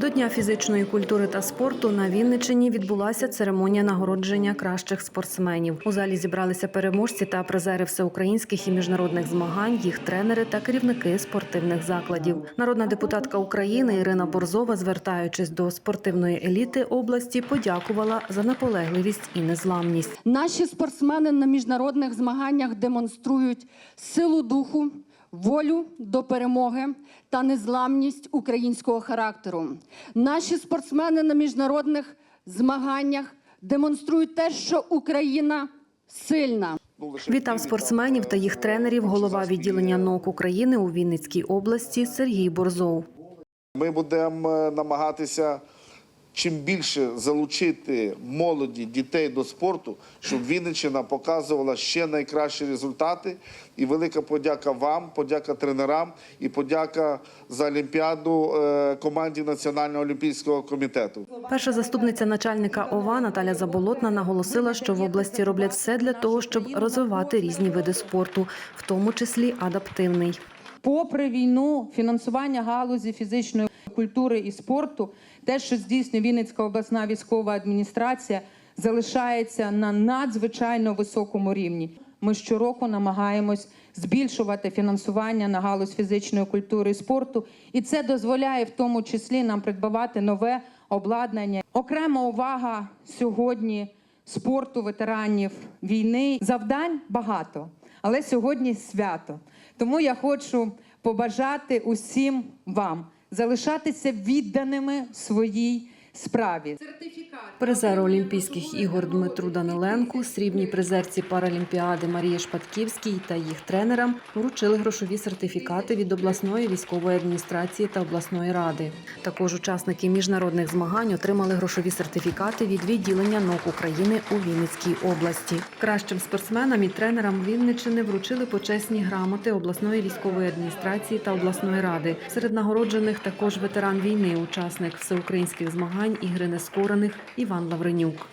До Дня фізичної культури та спорту на Вінниччині відбулася церемонія нагородження кращих спортсменів. У залі зібралися переможці та призери всеукраїнських і міжнародних змагань, їх тренери та керівники спортивних закладів. Народна депутатка України Ірина Борзова, звертаючись до спортивної еліти області, подякувала за наполегливість і незламність. Наші спортсмени на міжнародних змаганнях демонструють силу духу, волю до перемоги та незламність українського характеру. Наші спортсмени на міжнародних змаганнях демонструють те, що Україна сильна. Вітав спортсменів та їх тренерів голова відділення НОК України у Вінницькій області Сергій Борзов. Ми будемо е, намагатися чим більше залучити молоді дітей до спорту, щоб Вінниччина показувала ще найкращі результати. І велика подяка вам, подяка тренерам і подяка за Олімпіаду е, команді Національного олімпійського комітету. Перша заступниця начальника ОВА Наталя Заболотна наголосила, що в області роблять все для того, щоб розвивати різні види спорту, в тому числі адаптивний. Попри війну, фінансування галузі фізичної культури і спорту, те, що здійснює Вінницька обласна військова адміністрація, залишається на надзвичайно високому рівні. Ми щороку намагаємось збільшувати фінансування на галузь фізичної культури і спорту, і це дозволяє в тому числі нам придбавати нове обладнання. Окрема увага сьогодні спорту ветеранів війни. Завдань багато, але сьогодні свято. Тому я хочу побажати усім вам залишатися відданими своїй справі. Призеру Олімпійських ігор Дмитру Даниленку, срібній призерці Паралімпіади Марії Шпатківській та їх тренерам вручили грошові сертифікати від обласної військової адміністрації та обласної ради. Також учасники міжнародних змагань отримали грошові сертифікати від відділення НОК України у Вінницькій області. Кращим спортсменам і тренерам Вінниччини вручили почесні грамоти обласної військової адміністрації та обласної ради. Серед нагороджених також ветеран війни, учасник всеукраїнських змагань ігри нескорених Іван Лавренюк.